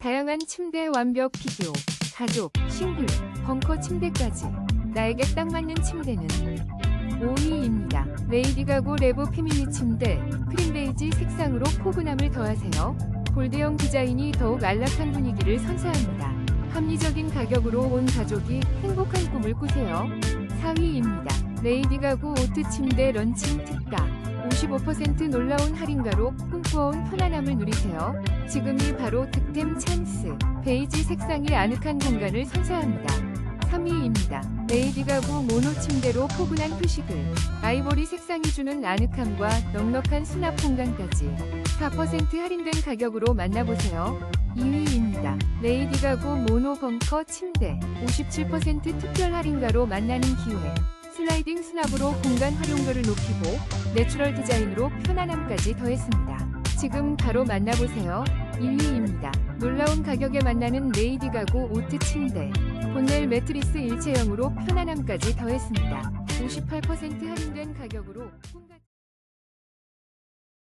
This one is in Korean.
다양한 침대 완벽 비교, 가족, 싱글, 벙커 침대까지 나에게 딱 맞는 침대는 5위입니다. 레이디 가구 레브 패밀리 침대 크림 베이지 색상으로 포근함을 더하세요. 골드형 디자인이 더욱 안락한 분위기를 선사합니다. 합리적인 가격으로 온 가족이 행복한 꿈을 꾸세요. 4위입니다. 레이디 가구 오트 침대 런칭 특가 55% 놀라운 할인가로 꿈꾸어온 편안함을 누리세요. 지금이 바로 득템 찬스. 베이지 색상이 아늑한 공간을 선사합니다. 3위입니다. 레이디 가구 모노 침대로 포근한 휴식을. 아이보리 색상이 주는 아늑함과 넉넉한 수납 공간까지 4% 할인된 가격으로 만나보세요. 2위입니다. 레이디 가구 모노 벙커 침대 57% 특별 할인가로 만나는 기회. 슬라이딩 수납으로 공간 활용도를 높이고 내추럴 디자인으로 편안함까지 더했습니다. 지금 바로 만나보세요. 1위입니다. 놀라운 가격에 만나는 레이디 가구 오트 침대. 본넬 매트리스 일체형으로 편안함까지 더했습니다. 58% 할인된 가격으로